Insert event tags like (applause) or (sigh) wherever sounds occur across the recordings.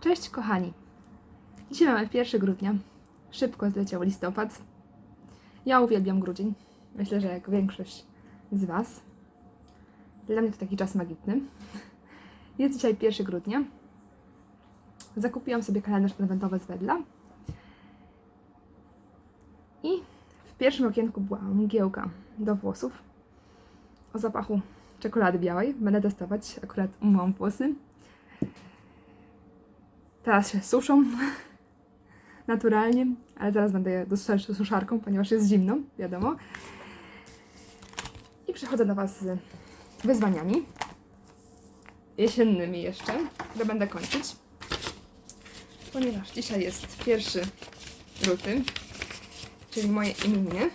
Cześć kochani! Dzisiaj mamy 1 grudnia. Szybko zleciał listopad. Ja uwielbiam grudzień. Myślę, że jak większość z Was. Dla mnie to taki czas magiczny. Jest dzisiaj 1 grudnia. Zakupiłam sobie kalendarz adwentowy z Wedla. I w pierwszym okienku była mgiełka do włosów o zapachu czekolady białej. Będę testować, akurat umyłam włosy. Teraz się suszą (laughs) naturalnie, ale zaraz będę je dosuszać suszarką, ponieważ jest zimno, wiadomo. I przychodzę do Was z wyzwaniami jesiennymi jeszcze, które będę kończyć. Ponieważ dzisiaj jest pierwszy luty, czyli moje imieniny.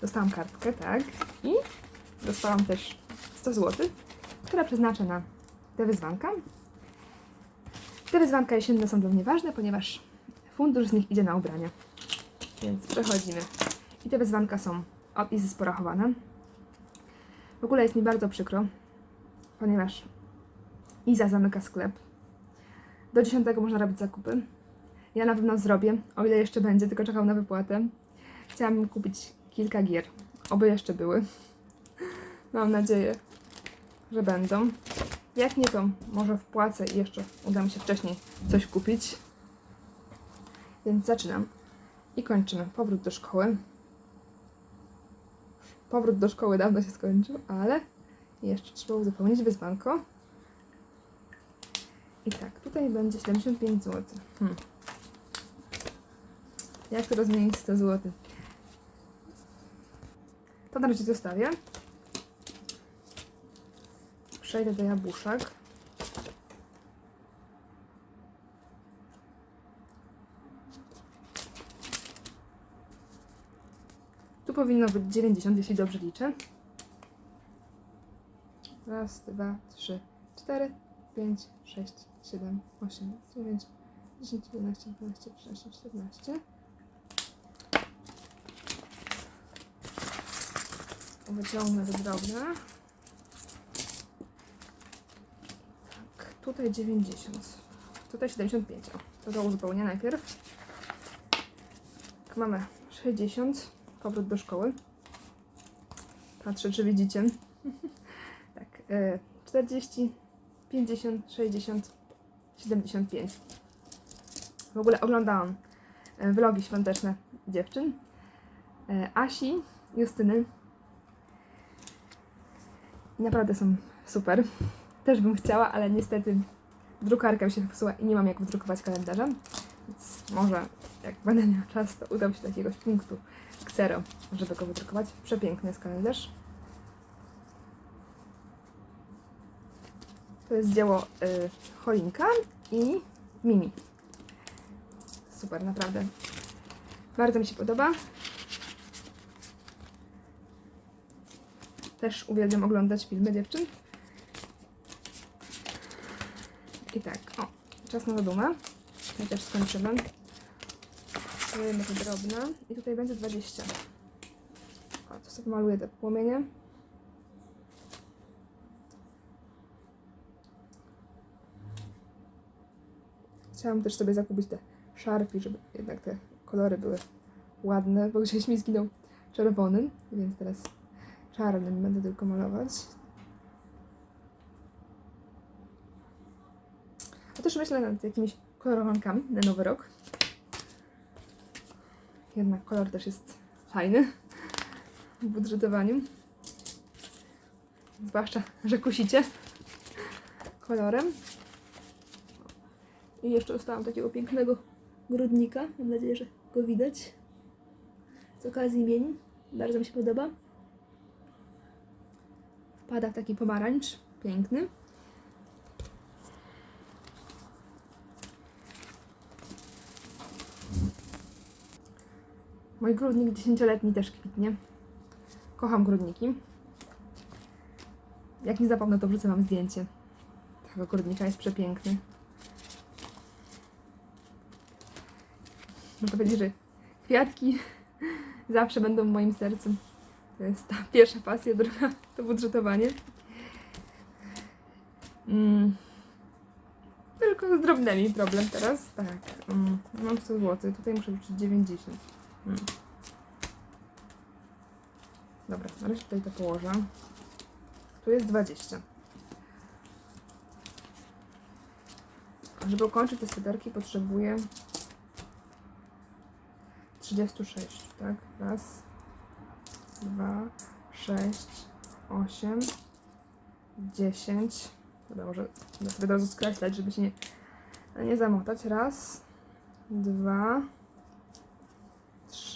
Dostałam kartkę, tak, i dostałam też 100 zł, które przeznaczę na te wyzwanka. Te wyzwanka jesienne są dla mnie ważne, ponieważ fundusz z nich idzie na ubrania. Więc przechodzimy. I te wyzwanka są od Izzy porachowane. W ogóle jest mi bardzo przykro, ponieważ Iza zamyka sklep. Do 10 można robić zakupy. Ja na pewno zrobię, o ile jeszcze będzie, tylko czekam na wypłatę. Chciałam kupić kilka gier, oby jeszcze były. (laughs) Mam nadzieję, że będą. Jak nie, to może wpłacę i jeszcze uda mi się wcześniej coś kupić. Więc zaczynam i kończymy. Powrót do szkoły. Powrót do szkoły dawno się skończył, ale jeszcze trzeba uzupełnić wyzwanko. I tak, tutaj będzie 75 zł. Hmm. Jak to rozmienić 100 zł? To na razie zostawię. Przejdę do jabłuszek. Tu powinno być 90, jeśli dobrze liczę. Raz, dwa, trzy, cztery, pięć, sześć, siedem, osiem, dziewięć, dziesięć, jedenaście, dwanaście, trzynaście, czternaście. Wyciągnę te drobne. Tak, tutaj 90. Tutaj 75. O, to do uzupełnienia najpierw. Tak, mamy 60. Powrót do szkoły. Patrzę, czy widzicie. (laughs) tak, e, 40, 50, 60, 75. W ogóle oglądałam e, vlogi świąteczne dziewczyn. E, Asi, Justyny. Naprawdę są super. Też bym chciała, ale niestety drukarka mi się popsuła i nie mam jak wydrukować kalendarza. Więc może jak będę miała czas, to udam się do jakiegoś punktu Xero, żeby go wydrukować. Przepiękny jest kalendarz. To jest dzieło y, i Mimi. Super, naprawdę. Bardzo mi się podoba. Też uwielbiam oglądać filmy dziewczyn. I tak, o, czas na zadumę. Tutaj też skończymy. Kolejne te drobne. I tutaj będzie 20. O, tu sobie maluję te płomienie. Chciałam też sobie zakupić te szarpie, żeby jednak te kolory były ładne, bo gdzieś mi zginął czerwonym, więc teraz czarnym będę tylko malować. Też myślę nad jakimiś kolorowankami na nowy rok. Jednak kolor też jest fajny w budżetowaniu. Zwłaszcza, że kusicie kolorem. I jeszcze dostałam takiego pięknego grudnika. Mam nadzieję, że go widać. Z okazji imienin. Bardzo mi się podoba. Wpada w taki pomarańcz. Piękny. Mój grudnik dziesięcioletni też kwitnie. Kocham grudniki. Jak nie zapomnę, to wrzucę wam zdjęcie. Tego grudnika jest przepiękny. Mogę powiedzieć, że kwiatki (laughs) zawsze będą w moim sercu. To jest ta pierwsza pasja, druga (laughs) to budżetowanie. Mm. Tylko z drobnymi problem teraz. Tak, mm, mam 100 zł, tutaj muszę liczyć 90. Mm. Dobra, na razie tutaj to położę. Tu jest 20. Żeby ukończyć te sweterki potrzebuję 36, tak? Raz, dwa, sześć, osiem, dziesięć. Dobra, może sobie od razu skreślać, żeby się nie, nie zamotać. Raz, dwa,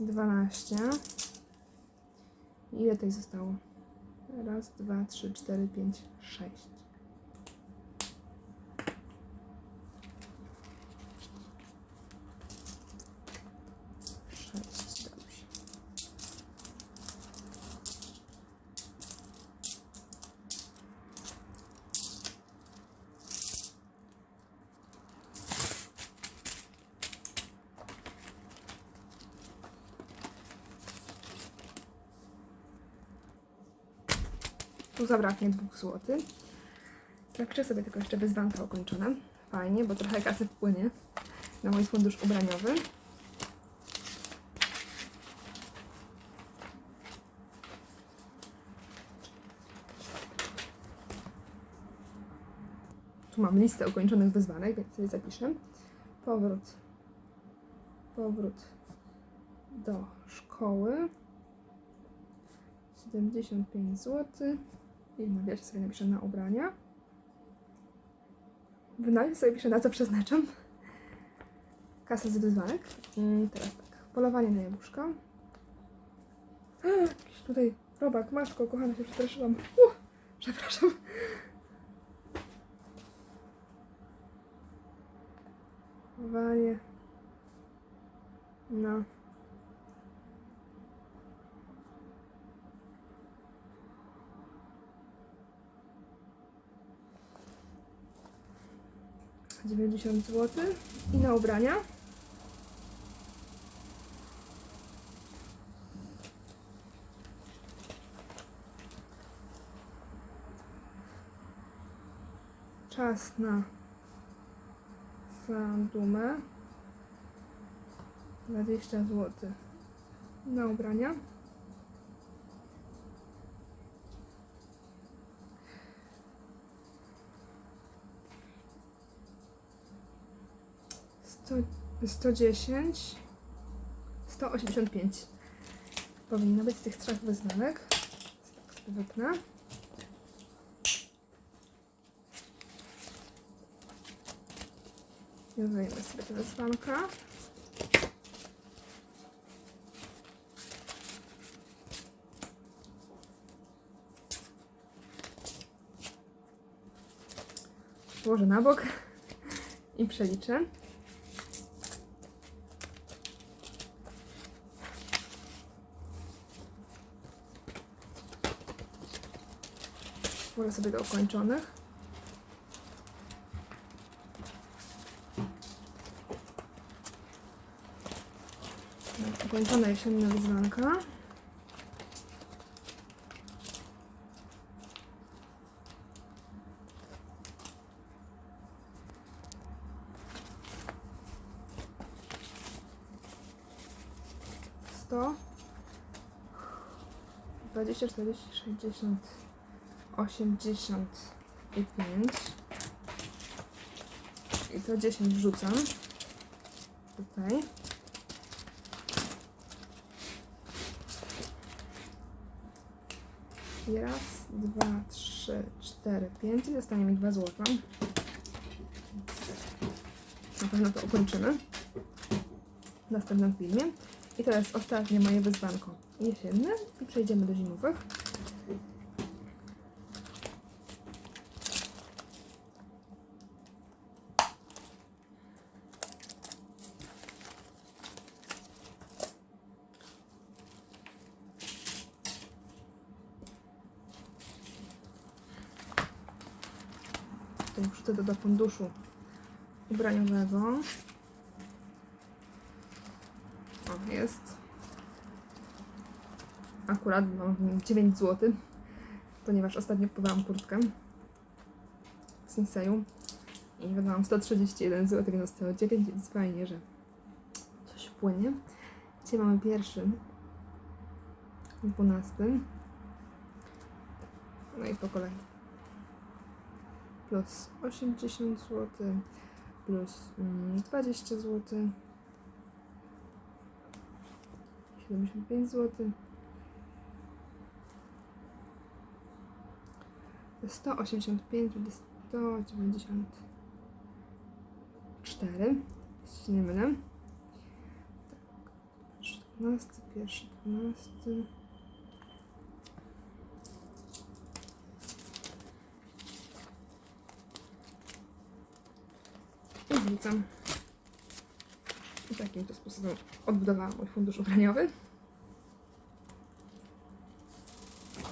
dwanaście. Ile tutaj zostało? Raz, dwa, trzy, cztery, pięć. Sześć, Tu zabraknie dwóch złotych. Zapiszę sobie tylko jeszcze wyzwanka ukończone. Fajnie, bo trochę kasy wpłynie na mój fundusz ubraniowy. Tu mam listę ukończonych wyzwanek, więc sobie zapiszę. Powrót. Powrót do szkoły. 75 zł. I w sobie napiszę na ubrania. W nawiasie sobie piszę na co przeznaczam. Kasa z wyzwanek. Teraz tak. Polowanie na jabłuszka. Jakiś tutaj robak, matko, kochana, się przestraszyłam. Uh, przepraszam. Polowanie na dziewięćdziesiąt zł i na ubrania. Czas na zadumę. 20 zł na ubrania. Sto, 110, 185 powinno być tych trzech wyznanek. Tak sobie wypnę. Sobie tę wysłankę. Położę na bok i przeliczę. Włożę sobie do ukończonych. Tak, Ukończona jesienna wyzwanka. Sto. Dwadzieścia, czterdzieści, sześćdziesiąt. 85 i to 10 wrzucam. Tutaj. I raz, dwa, trzy, cztery, pięć. I zostanie mi 2 złota na pewno to ukończymy w następnym filmie. I to jest ostatnie moje wyzwanko jesienne. I przejdziemy do zimowych Tutaj wrzucę to do funduszu ubraniowego. O, jest. Akurat mam w nim 9 zł, ponieważ ostatnio kupowałam kurtkę z Sinseju i wydałam 131 zł, więc zostało 9, więc fajnie, że coś płynie. Dzisiaj mamy pierwszy, 12. No i po kolei. Plus 80 zł, plus mm, 20 zł, 75 zł. 185, będzie 194, jeśli nie mylę. Tak, 12, pierwszy 12. I takim to sposobem odbudowałam mój fundusz ubraniowy.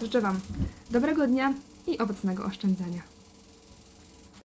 Życzę Wam dobrego dnia i owocnego oszczędzania.